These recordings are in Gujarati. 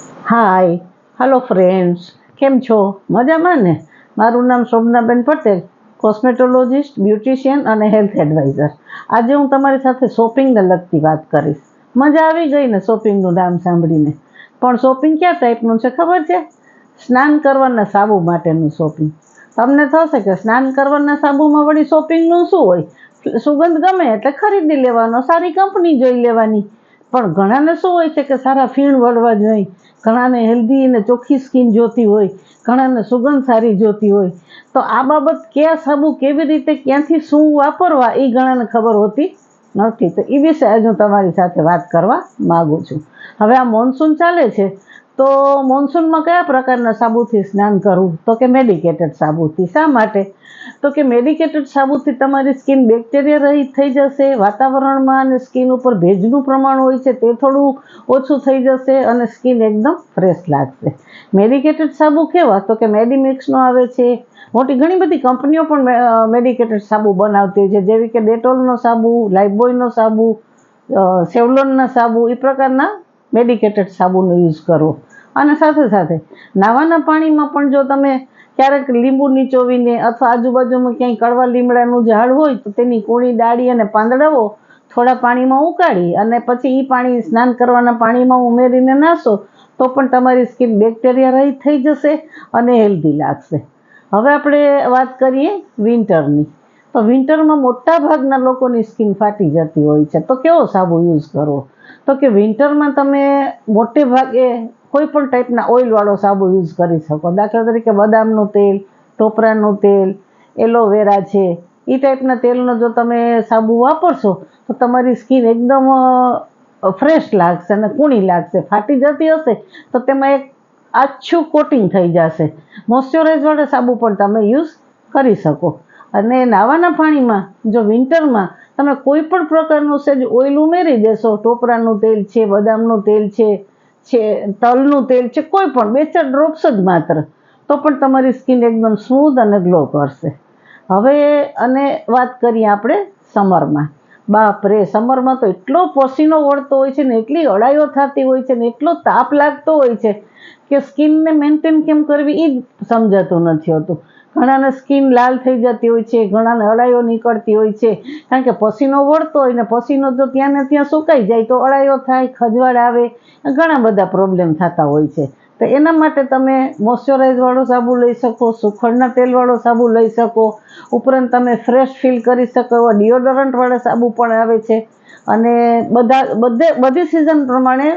હાય હલો ફ્રેન્ડ્સ કેમ છો? મજામાં ને? મારું નામ શોભનાબેન પટેલ કોસ્મેટોલોજિસ્ટ બ્યુટિશિયન અને હેલ્થ એડવાઇઝર આજે હું તમારી સાથે શોપિંગને લગતી વાત કરીશ. મજા આવી ગઈ ને શોપિંગનું નામ સાંભળીને. પણ શોપિંગ કયા ટાઈપનું છે ખબર છે? સ્નાન કરવાના સાબુ માટેનું શોપિંગ તમને થશે કે સ્નાન કરવાના સાબુમાં વળી શોપિંગનું શું હોય? સુગંધ ગમે એટલે ખરીદી લેવાનો, સારી કંપની જોઈ લેવાની. પણ ઘણાને શું હોય છે કે સારા ફીણ વળવા જોઈએ ઘણાને હેલ્ધી અને ચોખ્ખી સ્કિન જોતી હોય, ઘણાને સુગંધ સારી જોતી હોય. તો આ બાબત કયા સાબુ કેવી રીતે, ક્યાંથી, શું વાપરવા, એ ઘણાને ખબર હોતી નથી. તો એ વિશે આજે હું તમારી સાથે વાત કરવા માગું છું. હવે આ મોન્સૂન ચાલે છે. તો મોન્સૂનમાં કયા પ્રકારના સાબુથી સ્નાન કરવું? તો કે મેડિકેટેડ સાબુથી. શા માટે? તો કે મેડિકેટેડ સાબુથી તમારી સ્કિન બેક્ટેરિયા રહિત થઈ જશે, વાતાવરણમાં અને સ્કિન ઉપર ભેજનું પ્રમાણ હોય છે તે થોડું ઓછું થઈ જશે અને સ્કિન એકદમ ફ્રેશ લાગશે. મેડિકેટેડ સાબુ કેવા? તો કે મેડિમિક્સનો આવે છે. મોટી ઘણી બધી કંપનીઓ પણ મેડિકેટેડ સાબુ બનાવતી હોય છે. જેવી કે ડેટોલનો સાબુ લાઇફબોયનો સાબુ સેવલોનના સાબુ એ પ્રકારના મેડિકેટેડ સાબુનો યુઝ કરવો અને સાથે સાથે નાવાના પાણીમાં પણ જો તમે ક્યારેક લીંબુ નીચોવીને અથવા આજુબાજુમાં ક્યાંય કડવા લીમડાનું ઝાડ હોય તો તેની કૂણી ડાળી અને પાંદડાઓ થોડા પાણીમાં ઉકાળી અને પછી એ પાણી સ્નાન કરવાના પાણીમાં ઉમેરીને નાશો તો પણ તમારી સ્કિન બેક્ટેરિયા રહિત થઈ જશે અને હેલ્ધી લાગશે. હવે આપણે વાત કરીએ વિન્ટરની તો વિન્ટરમાં મોટા ભાગના લોકોની સ્કિન ફાટી જતી હોય છે. તો કેવો સાબુ યુઝ કરવો? તો કે વિન્ટરમાં તમે મોટે ભાગે કોઈ પણ ટાઈપના ઓઇલવાળો સાબુ યુઝ કરી શકો. દાખલા તરીકે બદામનું તેલ ટોપરાનું તેલ એલોવેરા છે એ ટાઈપના તેલનો જો તમે સાબુ વાપરશો, તો તમારી સ્કિન એકદમ ફ્રેશ લાગશે અને કૂણી લાગશે. ફાટી જતી હશે તો તેમાં એક આછું કોટિંગ થઈ જશે. મોઇશ્ચરાઇઝવાળા સાબુ પણ તમે યુઝ કરી શકો. અને નાવાના પાણીમાં, જો વિન્ટરમાં તમે કોઈ પણ પ્રકારનું સેજ ઓઇલ ઉમેરી દેશો, ટોપરાનું તેલ છે, બદામનું તેલ છે છે, તલનું તેલ છે, કોઈ પણ, બે ચાર ડ્રોપ્સ જ માત્ર, તો પણ તમારી સ્કિન એકદમ સ્મૂધ અને ગ્લો કરશે. હવે અને વાત કરીએ આપણે સમરમાં બાપ રે, સમરમાં તો એટલો પસીનો વળતો હોય છે ને, એટલી અડાઈઓ થતી હોય છે ને, એટલો તાપ લાગતો હોય છે કે સ્કિનને મેન્ટેન કેમ કરવી એ જ સમજાતું નથી હોતું. ઘણાને સ્કિન લાલ થઈ જતી હોય છે, ઘણાને અડાઈઓ નીકળતી હોય છે. કારણ કે પસીનો વળતો હોય ને, પસીનો જો ત્યાં ને ત્યાં સુકાઈ જાય તો અડાઈઓ થાય, ખજવાળ આવે, ઘણા બધા પ્રોબ્લેમ થતા હોય છે. તો એના માટે તમે મોઇશ્ચરાઇઝવાળો સાબુ લઈ શકો, સુખડના તેલવાળો સાબુ લઈ શકો. ઉપરાંત તમે ફ્રેશ ફીલ કરી શકો એવા ડિયોડરન્ટવાળા સાબુ પણ આવે છે. અને બધા, બધે, બધી સિઝન પ્રમાણે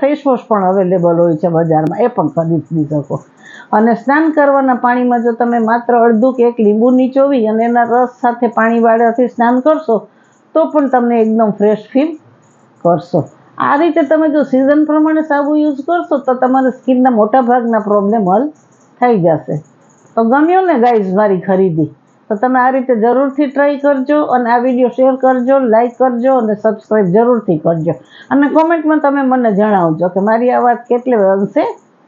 ફેસ વોશ પણ અવેલેબલ હોય છે બજારમાં. એ પણ ખરીદી શકો. અને સ્નાન કરવાના પાણીમાં જો તમે માત્ર અડધું કે એક લીંબુ નીચોવી અને એના રસ સાથે પાણી વાળાથી સ્નાન કરશો, તો પણ તમને એકદમ ફ્રેશ ફીલ કરશો. આ રીતે તમે જો સિઝન પ્રમાણે સાબુ યુઝ કરશો તો તમારા સ્કિનના મોટા ભાગના પ્રોબ્લેમ હલ થઈ જશે. તો ગમ્યો ને ગાઈઝ મારી ખરીદી? તો તમે આ રીતે જરૂરથી ટ્રાય કરજો અને આ વીડિયો શેર કરજો લાઇક કરજો અને સબસ્ક્રાઈબ જરૂરથી કરજો. અને કોમેન્ટમાં તમે મને જણાવજો કે મારી આ વાત કેટલે અંશે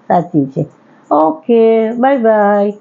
સાચી છે. Okay bye bye